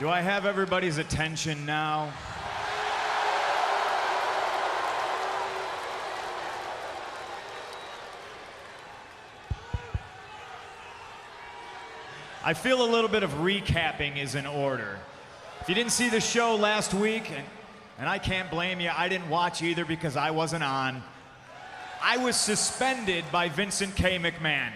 Do I have everybody's attention now? I feel a little bit of recapping is in order. If you didn't see the show last week, and, and I can't blame you, I didn't watch either because I wasn't on. I was suspended by Vincent K. McMahon.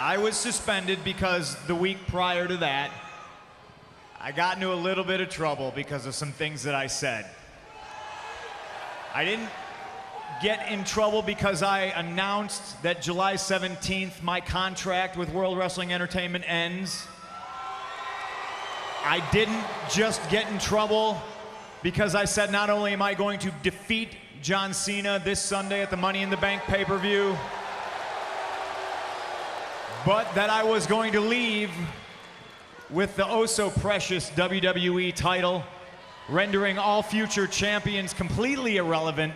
I was suspended because the week prior to that, I got into a little bit of trouble because of some things that I said. I didn't get in trouble because I announced that July 17th my contract with World Wrestling Entertainment ends. I didn't just get in trouble because I said not only am I going to defeat John Cena this Sunday at the Money in the Bank pay per view, but that I was going to leave with the oh so precious WWE title, rendering all future champions completely irrelevant.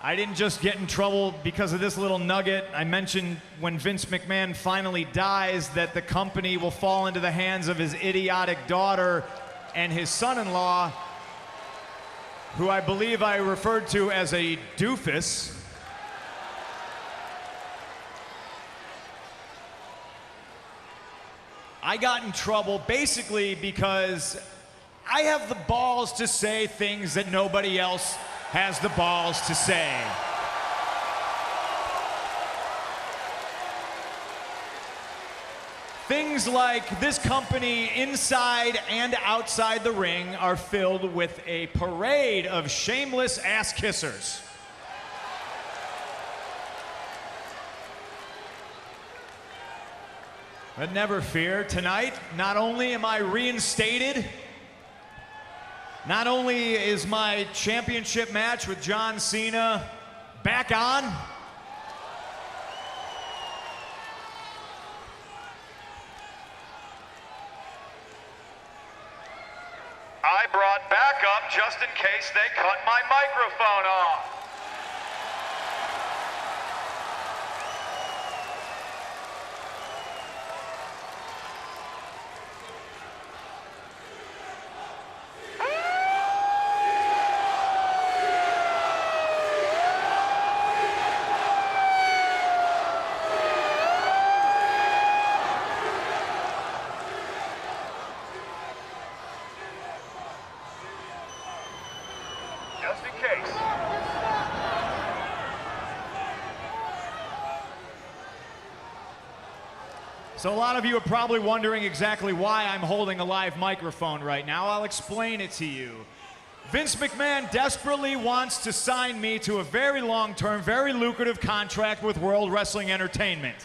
I didn't just get in trouble because of this little nugget. I mentioned when Vince McMahon finally dies that the company will fall into the hands of his idiotic daughter and his son in law, who I believe I referred to as a doofus. I got in trouble basically because I have the balls to say things that nobody else has the balls to say. Things like this company inside and outside the ring are filled with a parade of shameless ass kissers. But never fear, tonight, not only am I reinstated, not only is my championship match with John Cena back on, I brought backup just in case they cut my microphone off. So, a lot of you are probably wondering exactly why I'm holding a live microphone right now. I'll explain it to you. Vince McMahon desperately wants to sign me to a very long term, very lucrative contract with World Wrestling Entertainment.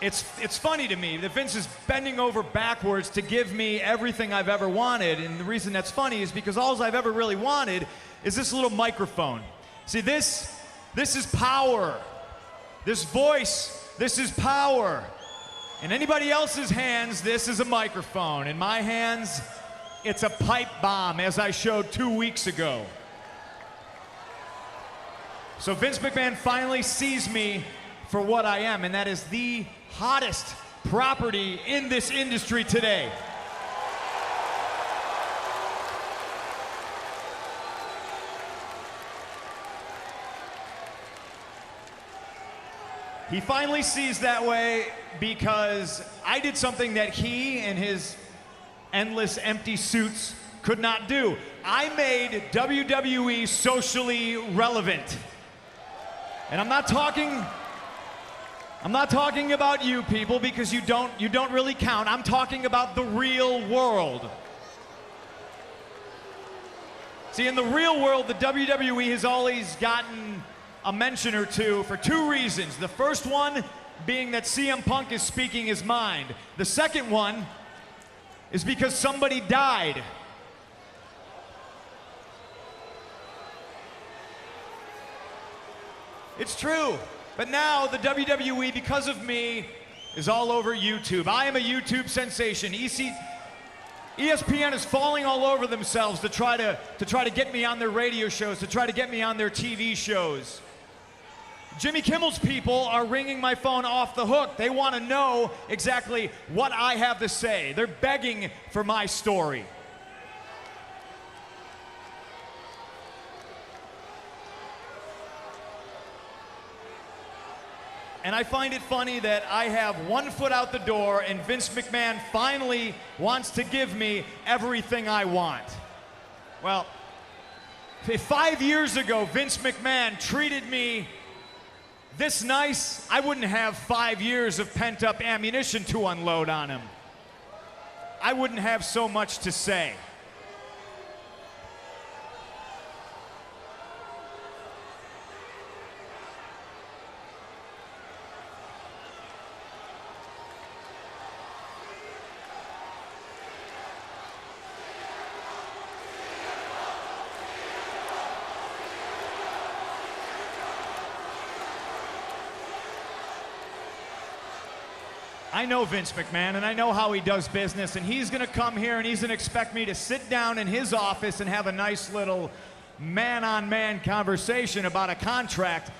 It's, it's funny to me that Vince is bending over backwards to give me everything I've ever wanted. And the reason that's funny is because all I've ever really wanted is this little microphone. See, this, this is power. This voice, this is power. In anybody else's hands, this is a microphone. In my hands, it's a pipe bomb, as I showed two weeks ago. So Vince McMahon finally sees me for what I am, and that is the hottest property in this industry today. He finally sees that way because I did something that he and his endless empty suits could not do. I made WWE socially relevant. And I'm not talking I'm not talking about you people because you don't you don't really count. I'm talking about the real world. See, in the real world, the WWE has always gotten a mention or two for two reasons. The first one being that CM Punk is speaking his mind. The second one is because somebody died. It's true. But now the WWE, because of me, is all over YouTube. I am a YouTube sensation. EC, ESPN is falling all over themselves to try to, to try to get me on their radio shows, to try to get me on their TV shows. Jimmy Kimmel's people are ringing my phone off the hook. They want to know exactly what I have to say. They're begging for my story. And I find it funny that I have one foot out the door and Vince McMahon finally wants to give me everything I want. Well, if five years ago Vince McMahon treated me this nice, I wouldn't have five years of pent up ammunition to unload on him. I wouldn't have so much to say. I know Vince McMahon and I know how he does business, and he's gonna come here and he's gonna expect me to sit down in his office and have a nice little man on man conversation about a contract.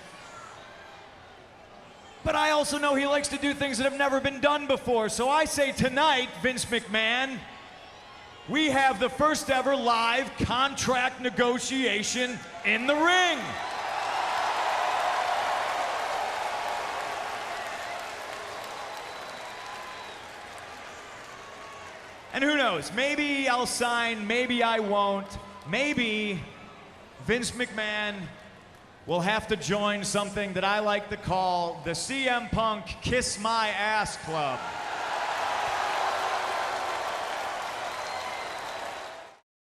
But I also know he likes to do things that have never been done before, so I say tonight, Vince McMahon, we have the first ever live contract negotiation in the ring. And who knows? Maybe I'll sign, maybe I won't. Maybe Vince McMahon will have to join something that I like to call the CM Punk Kiss My Ass Club.